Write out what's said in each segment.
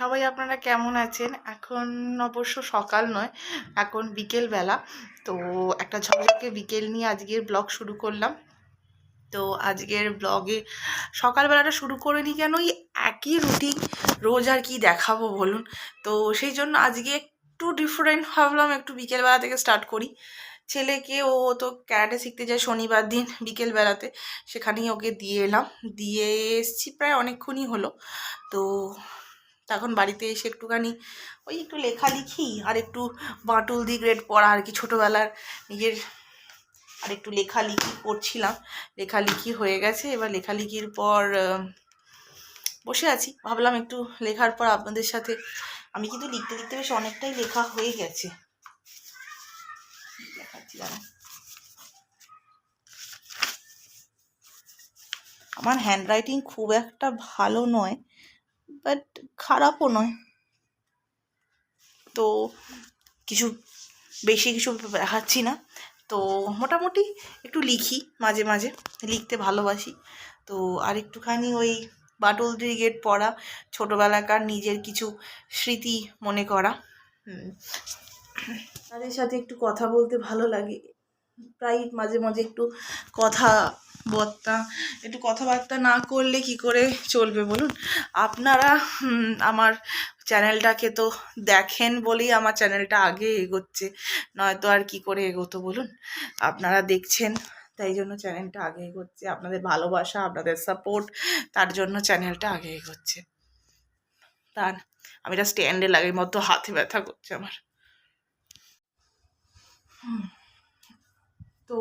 সবাই আপনারা কেমন আছেন? এখন অবশ্য সকাল নয়, এখন বিকেল বেলা। তো একটা ঝকঝকে বিকেল নিয়ে আজকের ব্লগ শুরু করলাম। তো আজকের ব্লগে সকালবেলাটা শুরু করে নি কেন? ওই একই রুটিন রোজ আর কি দেখাবো বলুন? তো সেই জন্য আজকে একটু ডিফারেন্ট ভাবলাম, একটু বিকেলবেলা থেকে স্টার্ট করি। ছেলেকে ও তো ক্যারাটে শিখতে যায় শনিবার দিন বিকেলবেলাতে। সেখানেই ওকে দিয়ে এলাম। দিয়ে এসছি প্রায় অনেকক্ষণই হলো। তো তখন বাড়িতে এসে একটুখানি ওই একটু লেখালেখি আর একটু বাঁটুল দি গ্রেড পড়া আর কি ছোটোবেলার নিজের আর একটু লেখালেখি করছিলাম লেখালেখি হয়ে গেছে। এবার লেখালেখির পর বসে আছি। ভাবলাম একটু লেখার পর আপনাদের সাথে আমি কিন্তু লিখতে লিখতে বেশ অনেকটাই লেখা হয়ে গেছে। আমার হ্যান্ডরাইটিং খুব একটা ভালো নয়। বাট খারাপও নয়। তো কিছু, বেশি কিছু দেখাচ্ছি না। তো মোটামুটি একটু লিখি মাঝে মাঝে, লিখতে ভালোবাসি। তো আর একটুখানি ওই বাটুল ব্রিগেড পড়া, ছোটোবেলাকার নিজের কিছু স্মৃতি মনে করা। তাদের সাথে একটু কথা বলতে ভালো লাগে। প্রায় মাঝে মাঝে একটু কথা বার্তা একটু কথাবার্তা না করলে কি করে চলবে বলুন? আপনারা আমার চ্যানেলটাকে তো দেখেন বলেই আমার চ্যানেলটা আগে এগোচ্ছে। নয়তো আর কি করে এগোতো বলুন? আপনারা দেখছেন, তাই জন্য চ্যানেলটা আগে এগোচ্ছে। আপনাদের ভালোবাসা, আপনাদের সাপোর্ট, তার জন্য চ্যানেলটা আগে এগোচ্ছে। তার, আমি এটা স্ট্যান্ডে লাগাই, মতো হাতে ব্যথা করছে আমার। তো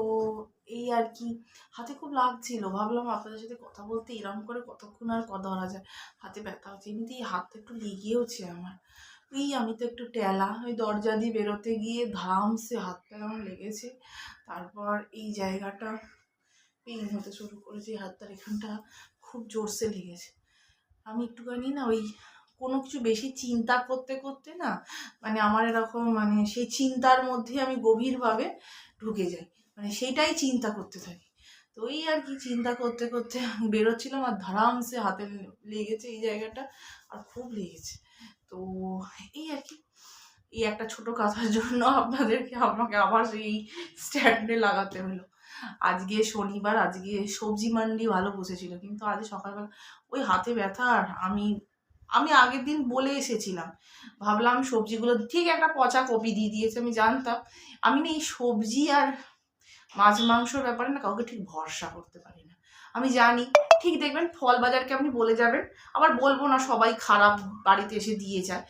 এই আর কি। হাতে খুব লাগছিল। ভাবলাম আপনাদের সাথে কথা বলতে এরম করে কতক্ষণ আর কথা ধরা যায়। হাতে ব্যথা হচ্ছে। এমনিতেই হাতটা একটু লেগেওছে আমার। এই আমি তো একটু টেলা ওই দরজা দিয়ে বেরোতে গিয়ে ধামসে হাতটা কেমন লেগেছে। তারপর এই জায়গাটা পেন হতে শুরু করেছে। হাতটার এখানটা খুব জোরসে লেগেছে। আমি একটুখানি না ওই কোনো কিছু বেশি চিন্তা করতে করতে না মানে আমার এরকম মানে সেই চিন্তার মধ্যে আমি গভীরভাবে ঢুকে যাই। মানে সেইটাই চিন্তা করতে থাকি। তো ওই আর কি চিন্তা করতে করতে বেরোচ্ছিলাম আর ধরামসে হাতে লেগেছে এই জায়গাটা আর খুব লেগেছে। তো এই আর কি, এই একটা ছোট কথার জন্য আপনাদেরকে আমাকে আবার সেই স্ট্যান্ডে লাগাতে হলো। আজকে শনিবার, আজকে সবজি মান্ডি ভালো বসেছিল, কিন্তু আজ সকালবেলা ওই হাতে ব্যথা আর আমি আমি আগের দিন বলে এসেছিলাম। ভাবলাম সবজিগুলো, ঠিক একটা পচা কপি দিয়ে দিয়েছে, আমি জানতাম। আমি না এই সবজি আর মাছ মাংসর ব্যাপারে না কাউকে ঠিক ভরসা করতে পারি না। আমি জানি, ঠিক দেখবেন ফল বাজারকে আপনি বলে যাবেন, আবার বলব না সবাই খারাপ বাড়িতে এসে দিয়ে যায়।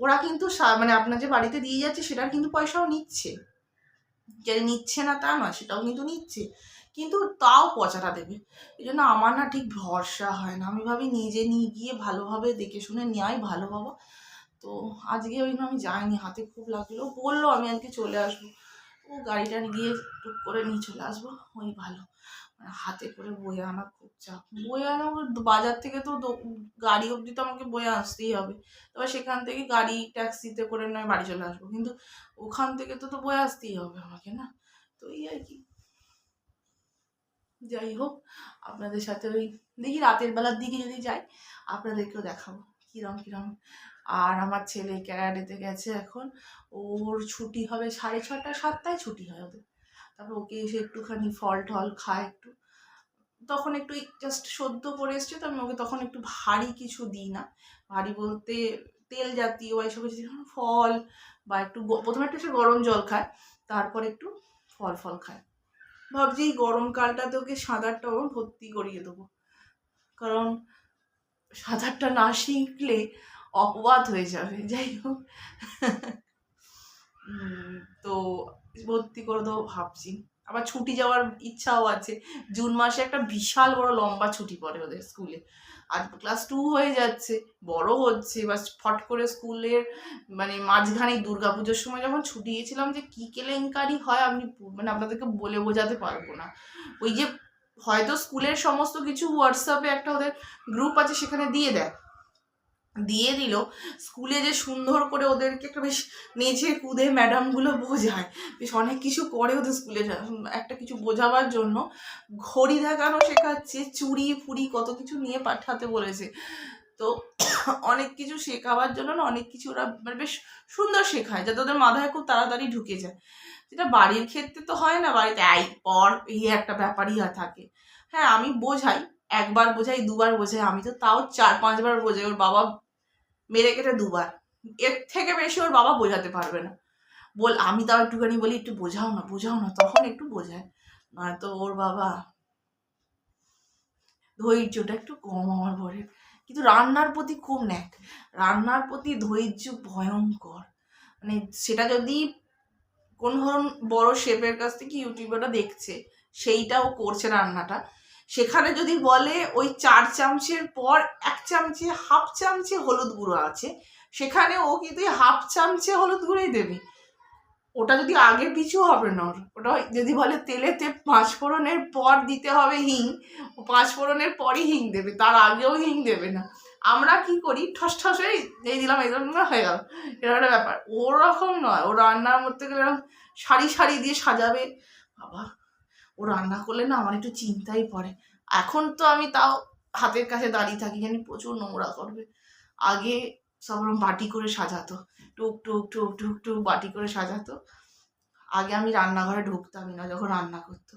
ওরা কিন্তু মানে আপনার যে বাড়িতে দিয়ে যাচ্ছে সেটার কিন্তু পয়সাও নিচ্ছে। যে নিচ্ছে না তা নয়, সেটাও কিন্তু নিচ্ছে। কিন্তু তাও পচাটা দেবে। এই জন্য আমার না ঠিক ভরসা হয় না। আমি ভাবি নিজে নিয়ে গিয়ে ভালোভাবে দেখে শুনে নেওয়াই ভালো বাবা তো আজকে ওই আমি যাইনি, হাতে খুব লাগল। বলল আমি আজকে চলে আসব। ও গাড়িটা গিয়ে টুক করে নিয়ে চলে আসব। ওই ভালো। মানে হাতে করে বয়ে আনা খুব চাপ। বয়ে আনা বাজার থেকে তো গাড়ি অবধি তো আমাকে বয়ে আসতেই হবে। এবার সেখান থেকে গাড়ি ট্যাক্সিতে করে নয় বাড়ি চলে আসব। কিন্তু ওখান থেকে তো তো বয়ে আসতেই হবে আমাকে, না? তো এই আর কি। যাই হোক, আপনাদের সাথে ওই দেখি রাতের বেলার দিকে যদি যাই, আপনাদেরকেও দেখাবো। কিরম কিরম। আর আমার ছেলে ক্যারাটেতে গেছে এখন। ওর ছুটি হবে সাড়ে ছটা, সাতটায় ছুটি হয় ওদের। তারপর ওকে এসে একটুখানি ফল টল খায় একটু। তখন একটু জাস্ট সদ্য পরে এসছে তো আমি ওকে তখন একটু ভারী কিছু দিই না। ভারী বলতে তেল জাতীয় এইসব কিছু ফল বা একটু প্রথমে একটু সে গরম জল খায়, তারপর একটু ফল ফল খায়। ভাবছি এই গরমকালটাতে ওকে সাঁতারটাও ভর্তি করিয়ে দেবো। কারণ সাঁতারটা না শিখলে অপবাদ হয়ে যাবে, যাই হোক। তো ভর্তি করে দেবো ভাবছি। আবার ছুটি যাওয়ার ইচ্ছাও আছে। জুন মাসে একটা বিশাল বড় লম্বা ছুটি পড়ে ওদের স্কুলে। আর ক্লাস টু হয়ে যাচ্ছে, বড় হচ্ছে। বা ফট করে স্কুলের মানে মাঝখানে দুর্গাপুজোর সময় যখন ছুটি গেছিলাম যে কী কেলেঙ্কারি হয় আপনি মানে আপনাদেরকে বলে বোঝাতে পারব না। ওই যে হয়তো স্কুলের সমস্ত কিছু হোয়াটসঅ্যাপে একটা ওদের গ্রুপ আছে, সেখানে দিয়ে দেয়। দিয়ে দিল। স্কুলে যে সুন্দর করে ওদেরকে একটা বেশ নেচে কুদে ম্যাডামগুলো বোঝায়। বেশ অনেক কিছু করে ওদের স্কুলে একটা কিছু বোঝাবার জন্য। ঘড়ি দেখানো শেখাচ্ছে? চুড়ি ফুড়ি কত কিছু নিয়ে পাঠাতে বলেছে। তো অনেক কিছু শেখাবার জন্য না, অনেক কিছু ওরা মানে বেশ সুন্দর শেখায়, যাতে ওদের মাথায় খুব তাড়াতাড়ি ঢুকে যায়। যেটা বাড়ির ক্ষেত্রে তো হয় না, বাড়িতে এই পর এই একটা ব্যাপারই থাকে। হ্যাঁ আমি বোঝাই, একবার বোঝাই, দুবার বোঝাই, আমি তো তাও চার, পাঁচবার বোঝাই, ওর বাবা মেরে কেটে দুবার। এর থেকে বেশি ওর বাবা বোঝাতে পারবে না। বল, আমি তাও একটুখানি বলি, একটু বোঝাও না বোঝাও না, তখন একটু বোঝায়। নয়তো ওর বাবা ধৈর্যটা একটু কম আমার বরের কিন্তু রান্নার প্রতি খুব ন্যাক। রান্নার প্রতি ধৈর্য ভয়ঙ্কর। মানে সেটা যদি কোন ধরুন বড় শেফের কাছ থেকে ইউটিউবেটা দেখছে সেইটাও করছে রান্নাটা সেখানে যদি বলে ওই চার চামচের পর এক চামচে, হাফ চামচে হলুদ গুঁড়ো আছে, সেখানে ও কিন্তু হাফ চামচে হলুদ গুঁড়োই দেবে ওটা যদি আগে পিছু হবে না। ওটা যদি বলে তেলেতে পাঁচ ফোড়নের পর দিতে হবে হিং, ও পাঁচ ফোড়নের পরই হিং দেবে, তার আগেও হিং দেবে না আমরা কি করি? ঠস ঠস এই এই দিলাম এই দিলাম, হয়ে গেল। এরকম একটা ব্যাপার। ওরকম নয়। ও রান্নার মধ্যে গেলে এরকম সারি সারি দিয়ে সাজাবে। বাবা, ও রান্না করলে না আমার একটু চিন্তাই পড়ে। এখন তো আমি তাও হাতের কাছে দাঁড়িয়ে থাকি, জানি প্রচুর নোংরা করবে। আগে সব রকম বাটি করে সাজাতো। টুক টুক টুক টুক টুক বাটি করে সাজাতো। আগে আমি রান্নাঘরে ঢুকতামই না যখন রান্না করতো।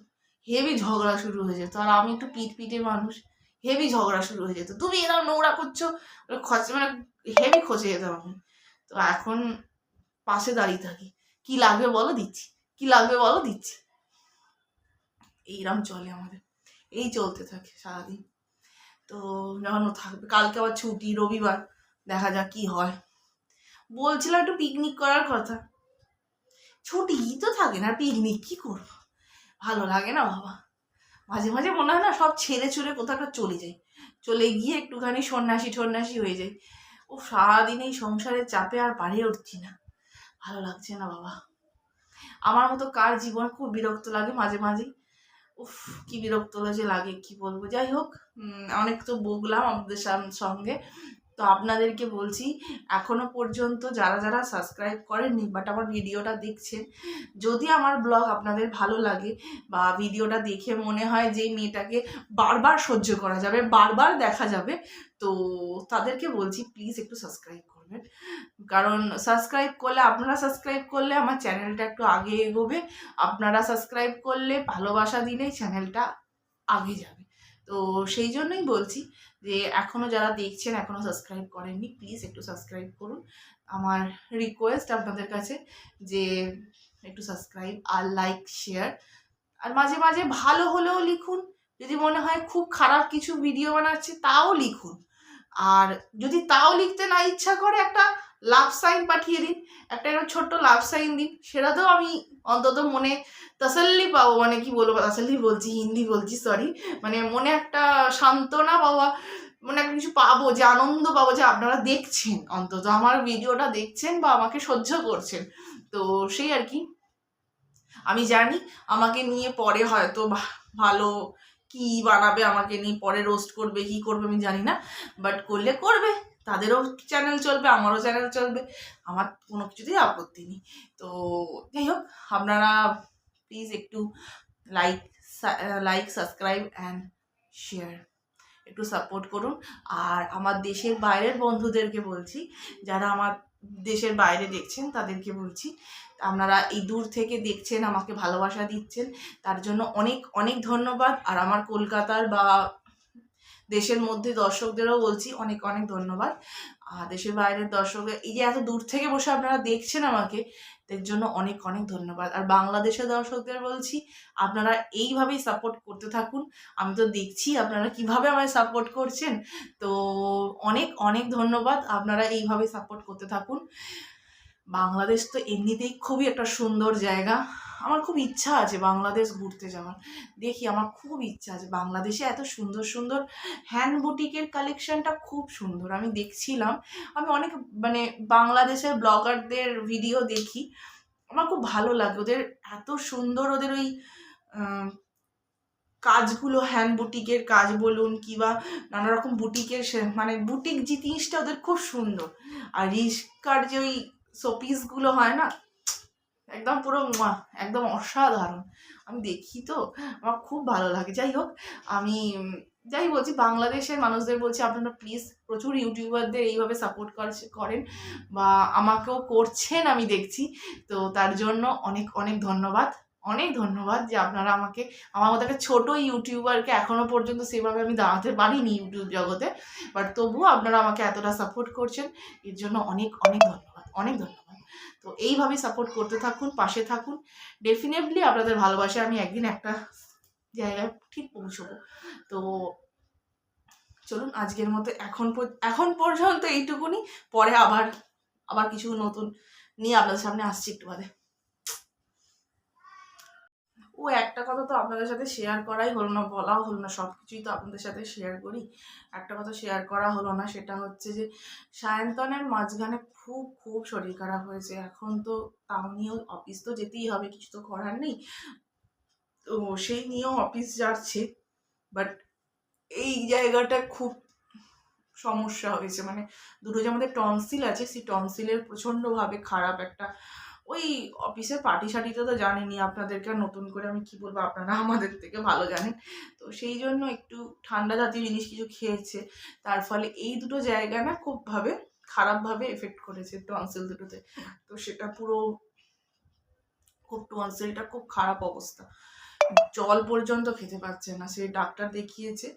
হেভি ঝগড়া শুরু হয়ে যেত। আর আমি একটু পিট পিটে মানুষ। হেভি ঝগড়া শুরু হয়ে যেত। তুমি এরকম নোংরা করছ। খসে মানে হেভি খসে যেতাম আমি তো এখন পাশে দাঁড়িয়ে থাকি। কি লাগবে বলো, দিচ্ছি। কি লাগবে বলো, দিচ্ছি। এইরকম চলে আমাদের। এই চলতে থাকে সারাদিন। তো যখন থাকবে, কালকে আবার ছুটি, রবিবার, দেখা যাক কি হয়। বলছিলাম একটু পিকনিক করার কথা। ছুটি তো থাকে না পিকনিক কি করব? ভালো লাগে না বাবা। মাঝে মাঝে মনে হয় না সব ছেড়ে ছুড়ে কোথাও চলে যাই চলে গিয়ে একটুখানি সন্ন্যাসী সন্ন্যাসী হয়ে যাই ও সারাদিন এই সংসারের চাপে আর বাড়িয়ে উঠছি না। ভালো লাগছে না বাবা। আমার মতো কার জীবন খুব বিরক্ত লাগে মাঝে মাঝে। উফ, কি বিরক্ত যে লাগে, কি বলব? যাই হোক অনেক তো বকলাম আমাদের সঙ্গে। তো আপনাদেরকে বলছি, এখনও পর্যন্ত যারা যারা সাবস্ক্রাইব করেননি বাট আমার ভিডিওটা দেখছেন, যদি আমার ব্লগ আপনাদের ভালো লাগে বা ভিডিওটা দেখে মনে হয় যে মেয়েটাকে বারবার সহ্য করা যাবে, বারবার দেখা যাবে, তো তাদেরকে বলছি প্লিজ একটু সাবস্ক্রাইব করবেন। কারণ সাবস্ক্রাইব করলে, আপনারা সাবস্ক্রাইব করলে আমার চ্যানেলটা একটু আগে এগোবে, আপনারা সাবস্ক্রাইব করলে ভালোবাসা দিলেই চ্যানেলটা আগে যাবে। তো সেই জন্যই বলছি যে এখনও যারা দেখছেন এখনও সাবস্ক্রাইব করেননি প্লিজ একটু সাবস্ক্রাইব করুন। আমার রিকোয়েস্ট আপনাদের কাছে যে একটু সাবস্ক্রাইব আর লাইক শেয়ার আর মাঝে মাঝে ভালো হলেও লিখুন, যদি মনে হয় খুব খারাপ কিছু ভিডিও বানাচ্ছে তাও লিখুন। আর যদি তাও লিখতে না ইচ্ছা করে একটা লাভ সাইন পাঠিয়ে দিন, একটা ছোট্ট লাভ সাইন দিন, সেটাতেও আমি অন্তত মনে তাসাল্লি পাবো মানে কি বলব, তাসাল্লি বলছি, হিন্দি বলছি সরি মানে মনে একটা সান্ত্বনা পাওয়া মানে একটা কিছু পাবো, যে আনন্দ পাবো, যে আপনারা দেখছেন অন্তত, আমার ভিডিওটা দেখছেন বা আমাকে সহ্য করছেন। তো সেই আর কি। আমি জানি আমাকে নিয়ে পরে হয়তো ভালো কি বানাবে, আমাকে নিয়ে পরে রোস্ট করবে, কি করবে আমি জানি না বাট করলে করবে। তাদেরও চ্যানেল চলবে, আমারও চ্যানেল চলবে। আমার কোনো কিছুতেই আপত্তি নেই। তো যাই হোক, আপনারা প্লিজ একটু like like subscribe and share একটু সাপোর্ট করুন। আর আমার দেশের বাইরের বন্ধুদেরকে বলছি, যারা আমার দেশের বাইরে দেখছেন, তাদেরকে বলছি, আপনারা এই দূর থেকে দেখছেন, আমাকে ভালোবাসা দিচ্ছেন। তার জন্য অনেক অনেক ধন্যবাদ। আর আমার কলকাতার বা দেশের মধ্যে দর্শকদেরও বলছি অনেক অনেক ধন্যবাদ। আর দেশের বাইরের দর্শকদের এই যে এত দূর থেকে বসে আপনারা দেখছেন আমাকে, এর জন্য অনেক অনেক ধন্যবাদ। আর বাংলাদেশের দর্শকদের বলছি, আপনারা এইভাবেই সাপোর্ট করতে থাকুন। আমি তো দেখছি আপনারা কীভাবে আমায় সাপোর্ট করছেন। তো অনেক অনেক ধন্যবাদ আপনারা এইভাবে সাপোর্ট করতে থাকুন। বাংলাদেশ তো এমনিতেই খুবই একটা সুন্দর জায়গা। আমার খুব ইচ্ছা আছে বাংলাদেশ ঘুরতে যাওয়ার। দেখি, আমার খুব ইচ্ছা আছে। বাংলাদেশে এত সুন্দর সুন্দর হ্যান্ড বুটিকের কালেকশনটা খুব সুন্দর। আমি দেখছিলাম, আমি অনেক মানে বাংলাদেশের ব্লগারদের ভিডিও দেখি। আমার খুব ভালো লাগে। ওদের এত সুন্দর ওদের ওই কাজগুলো হ্যান্ড বুটিকের কাজ বলুন কিংবা নানা রকম বুটিকের মানে বুটিক যে জিনিসটা ওদের খুব সুন্দর। আর রিস্কার যে ওই শোপিসগুলো হয় না একদম পুরো একদম অসাধারণ। আমি দেখি তো, আমার খুব ভালো লাগে। যাই হোক, আমি, যাই বলছি, বাংলাদেশের মানুষদের বলছি, আপনারা প্লিজ প্রচুর ইউটিউবারদের এইভাবে সাপোর্ট করেন বা আমাকেও করছেন আমি দেখছি। তো তার জন্য অনেক অনেক ধন্যবাদ। অনেক ধন্যবাদ যে আপনারা আমাকে, আমার মতো একটা ছোটো ইউটিউবারকে এখনও পর্যন্ত সেভাবে আমি দাঁড়াতে পারিনি ইউটিউব জগতে। বাট তবুও আপনারা আমাকে এতটা সাপোর্ট করছেন, এর জন্য অনেক অনেক ধন্যবাদ। অনেক ধন্যবাদ। তো এইভাবে সাপোর্ট করতে থাকুন, পাশে থাকুন। ডেফিনেটলি আপনাদের ভালোবাসে, আমি একদিন একটা জায়গায় ঠিক পৌঁছবো। তো চলুন, আজকের মতো এখন এখন পর্যন্ত এইটুকুনি, পরে আবার আবার কিছু নতুন নিয়ে আপনাদের সামনে আসছি একটু বাদে। ও একটা কথা তো আপনাদের সাথে শেয়ার করাই হলো না, বলাও হলো না সব কিছুই তো আপনাদের সাথে শেয়ার করি। একটা কথা শেয়ার করা হলো না, সেটা হচ্ছে যে সায়ন্তনের মাঝখানে খুব খুব শরীর খারাপ হয়েছে। এখন তো তাও নিয়েও অফিস তো যেতেই হবে, কিছু তো করার নেই। তো সেই নিয়েও অফিস যাচ্ছে বাট এই জায়গাটা খুব সমস্যা হয়েছে। মানে দুটো যে আমাদের টনসিল আছে, সেই টনসিলের প্রচণ্ডভাবে খারাপ একটা ওই অফিসের পার্টি সার্টিটা তো জানেনই, আপনাদেরকে আর নতুন করে আমি কি বলব, আপনারা আমাদের থেকে ভালো জানেন। তো সেই জন্য একটু ঠান্ডা জাতীয় জিনিস কিছু খেয়েছে, তার ফলে এই দুটো জায়গা না খুবভাবে খারাপভাবে এফেক্ট করেছে টনসিল দুটোতে। তো সেটা পুরো খুব টনসিলটা খুব খারাপ অবস্থা। জল পর্যন্ত খেতে পারছে না, সে ডাক্তার দেখিয়েছে।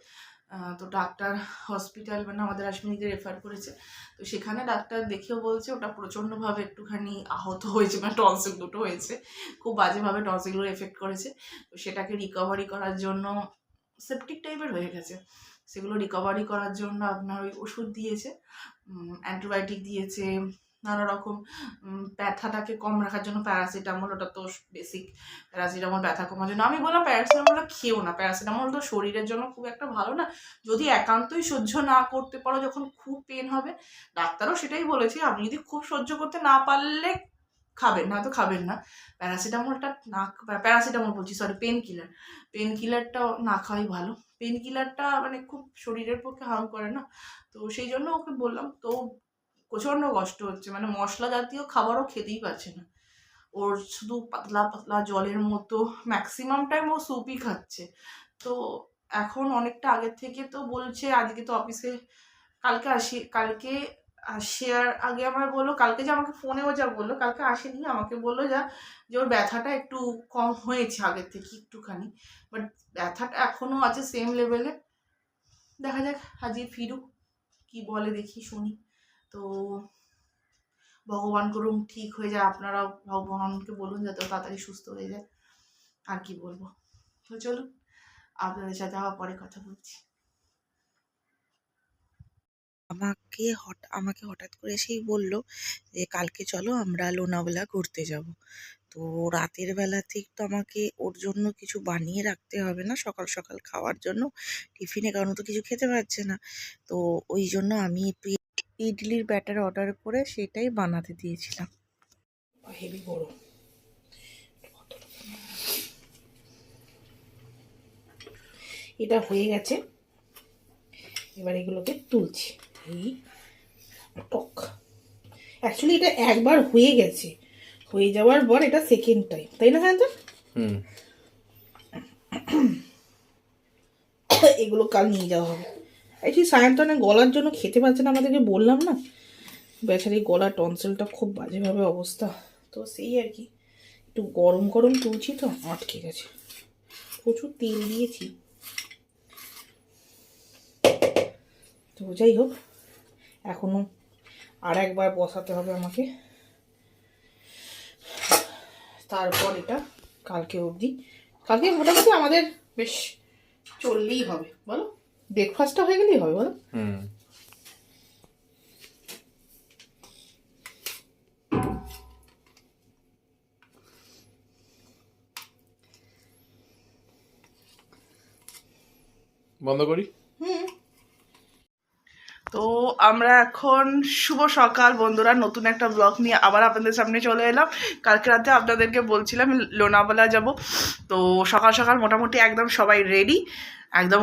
তো ডাক্তার হসপিটাল মানে আমাদের আশমিনিতে রেফার করেছে। তো সেখানে ডাক্তার দেখেও বলছে, ওটা প্রচণ্ডভাবে একটুখানি আহত হয়েছে মানে টনসিল দুটো হয়েছে, খুব বাজেভাবে টনসিলগুলো এফেক্ট করেছে। তো সেটাকে রিকভারি করার জন্য সেপটিক টাইপের হয়ে গেছে। সেগুলো রিকভারি করার জন্য আপনার ওই ওষুধ দিয়েছে অ্যান্টিবায়োটিক দিয়েছে নানা রকম ব্যথাটাকে কম রাখার জন্য প্যারাসিটামল, ওটা তো বেসিক প্যারাসিটামল, ব্যথা কমার জন্য। আমি বললাম প্যারাসিটামলটা খেও না। প্যারাসিটামল তো শরীরের জন্য খুব একটা ভালো না। যদি একান্তই সহ্য না করতে পারো, যখন খুব পেন হবে, ডাক্তারও সেটাই বলেছে, আপনি যদি খুব সহ্য করতে না পারলে খাবেন না তো খাবেন না। প্যারাসিটামলটা না, প্যারাসিটামল বলছি সরি পেন কিলার পেন কিলারটা না খাওয়াই ভালো। পেন কিলারটা মানে খুব শরীরের পক্ষে হার্ম করে না। তো সেই জন্য ওকে বললাম, তো প্রচণ্ড কষ্ট হচ্ছে। মানে মশলা জাতীয় খাবারও খেতেই পারছে না। ওর শুধু পাতলা পাতলা জলের মতো ম্যাক্সিমাম টাইম ও স্যুপই খাচ্ছে। তো এখন অনেকটা আগের থেকে তো বলছে, আজকে তো অফিসে কালকে আসি, কালকে আসার আগে আমার বলল, কালকে যে আমাকে ফোনেও যা বলল, কালকে আসেনি, আমাকে বলল যা, যে ওর ব্যথাটা একটু কম হয়েছে আগের থেকে একটুখানি। বাট ব্যথাটা এখনও আছে সেম লেভেলে দেখা যাক আজকে ফিরুক, কি বলে দেখি, শুনি। তো ভগবান করুন ঠিক হয়ে যায়, আপনারা ভগবানকে বলুন যাতে তাড়াতাড়ি সুস্থ হয়ে যায়। আর কি বলব? তো চলুন, আপনাদের সাথে আবার পরে কথা বলছি। আমাকে হঠাৎ আমাকে হঠাৎ করে এসেই বলল যে, কালকে চলো আমরা লোনাভালা ঘুরতে যাব। তো রাতের বেলা বেলাতেই তো আমাকে ওর জন্য কিছু বানিয়ে রাখতে হবে না, সকাল সকাল খাওয়ার জন্য। টিফিনে কারণ তো কিছু খেতে পারছে না। তো ওই জন্য আমি একটু ইডলির ব্যাটার অর্ডার করে সেটাই বানাতে দিয়েছিলাম। হেভি বড় এটা হয়ে গেছে। এবার এগুলোকে তুলছি। এই টক। অ্যাকচুয়ালি এটা একবার হয়ে গেছে। হয়ে যাওয়ার পর এটা সেকেন্ড টাইম তাই না হ্যাঁ হুম। এগুলো কাল নিয়ে যাওয়া হবে। অ্যাকচুয়ালি সায়ন্তনে গলার জন্য খেতে পারছে না, আমাদেরকে বললাম না? বেচারি গলার টনসেলটা খুব বাজেভাবে অবস্থা। তো সেই আর কি। একটু গরম গরম তুলছি তো, আটকে গেছে। প্রচুর তেল দিয়েছি। তো যাই হোক এখনও আর একবার বসাতে হবে আমাকে। তারপর এটা কালকে অবধি। কালকে মোটামুটি আমাদের বেশ চললেই হবে, বলো? ব্রেকফাস্টটা হয়ে গেলেই হবে বলো। হুম। বন্ধ করি? তো আমরা এখন শুভ সকাল বন্ধুরা। নতুন একটা ব্লগ নিয়ে আবার আপনাদের সামনে চলে এলাম। কালকে রাতে আপনাদেরকে বলছিলাম লোনাবালা যাব। তো সকাল সকাল মোটামুটি একদম সবাই রেডি একদম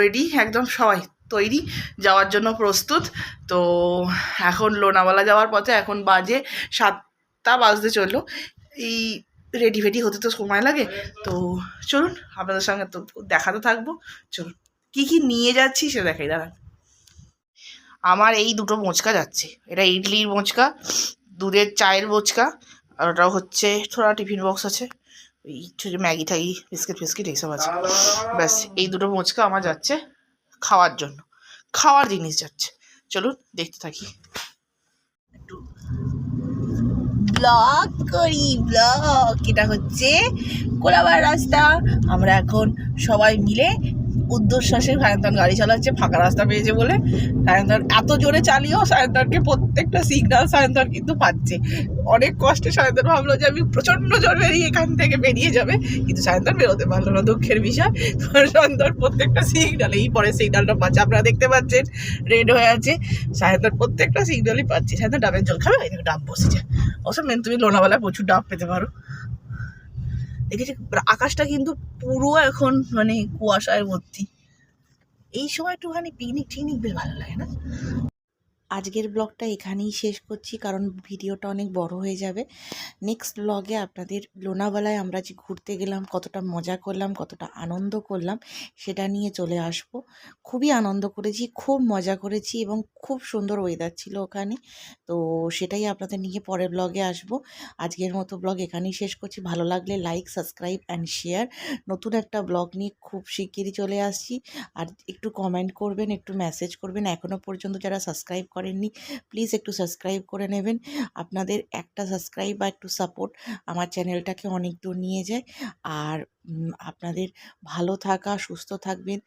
রেডি একদম সবাই তৈরি, যাওয়ার জন্য প্রস্তুত। তো এখন লোনাওয়ালা যাওয়ার পথে এখন বাজে সাতটা বাজতে চলল। এই রেডি ফেডি হতে তো সময় লাগে। তো চলুন, আপনাদের সঙ্গে তো দেখাতে থাকব। চলুন, কি কি নিয়ে যাচ্ছি সে দেখাই, দাঁড়ান। আমার এই দুটো মোচকা যাচ্ছে। এটা ইডলির মোচকা, দুধের চায়ের মোচকা, আর ওটা হচ্ছে থোড়া টিফিন বক্স আছে। ওই ছোটো ম্যাগি ট্যাগি বিস্কিট ফিস্কিট এইসব আছে। ব্যাস এই দুটো মোচকা আমার যাচ্ছে খাওয়ার জন্য। খাওয়ার জিনিস যাচ্ছে। চলুন দেখতে থাকি। একটু ব্লগ করি ব্লগ এটা হচ্ছে কোলাবার রাস্তা। আমরা এখন সবাই মিলে উদ্ধশ্বাসে সায়ন্তন গাড়ি চালাচ্ছে, ফাঁকা রাস্তা পেয়েছে বলে। সায়ন্তন, এত জোরে চালিয়েও সায়ন্তনকে প্রত্যেকটা সিগনাল সায়ন্তন কিন্তু পাচ্ছে। অনেক কষ্টে সায়ন্তন ভাবলো যে আমি প্রচণ্ড জোর বেরিয়ে এখান থেকে বেরিয়ে যাবে। কিন্তু সায়ন্তন বেরোতে পারল না, দুঃখের বিষয়। সায়ন্তন প্রত্যেকটা সিগন্যাল এই পরে সিগন্যালটা পাচ্ছে। আপনারা দেখতে পাচ্ছেন রেড হয়ে আছে। সায়ন্তন প্রত্যেকটা সিগনালই পাচ্ছে। সায়ন্তন, ডাবের জল খাবে? দেখো, ডাব বসেছে। অবশ্য মেন, তুমি লোনাবেলায় প্রচুর ডাব পেতে পারো। দেখেছি আকাশটা কিন্তু পুরো এখন মানে কুয়াশায় ভর্তি এই সময় একটুখানি পিকনিক টিকনিক বেশ ভালো লাগে না? আজকের ব্লগটা এখানেই শেষ করছি, কারণ ভিডিওটা অনেক বড় হয়ে যাবে। নেক্সট ব্লগে আপনাদের লোনাওয়ালায় আমরা যে ঘুরতে গেলাম, কতটা মজা করলাম, কতটা আনন্দ করলাম, সেটা নিয়ে চলে আসব। খুবই আনন্দ করেছি, খুব মজা করেছি এবং খুব সুন্দর ওয়েদার ছিল ওখানে। তো সেটাই আপনাদের নিয়ে পরের ব্লগে আসব। আজকের মতো ব্লগ এখানেই শেষ করছি। ভালো লাগলে লাইক সাবস্ক্রাইব অ্যান্ড শেয়ার নতুন একটা ব্লগ নিয়ে খুব শিগগিরই চলে আসছি। আর একটু কমেন্ট করবেন, একটু মেসেজ করবেন। এখনও পর্যন্ত যারা সাবস্ক্রাইব করেননি। প্লিজ একটু সাবস্ক্রাইব করে নেবেন। আপনাদের একটা সাবস্ক্রাইব বা একটু সাপোর্ট আমার চ্যানেলটাকে অনেক দূর নিয়ে যায়। আর আপনাদের ভালো থাকা, সুস্থ থাকবেন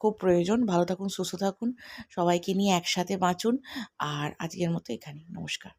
খুব প্রয়োজন। ভালো থাকুন, সুস্থ থাকুন। সবাইকে নিয়ে একসাথে বাঁচুন। আর আজকের মতো এখানে নমস্কার।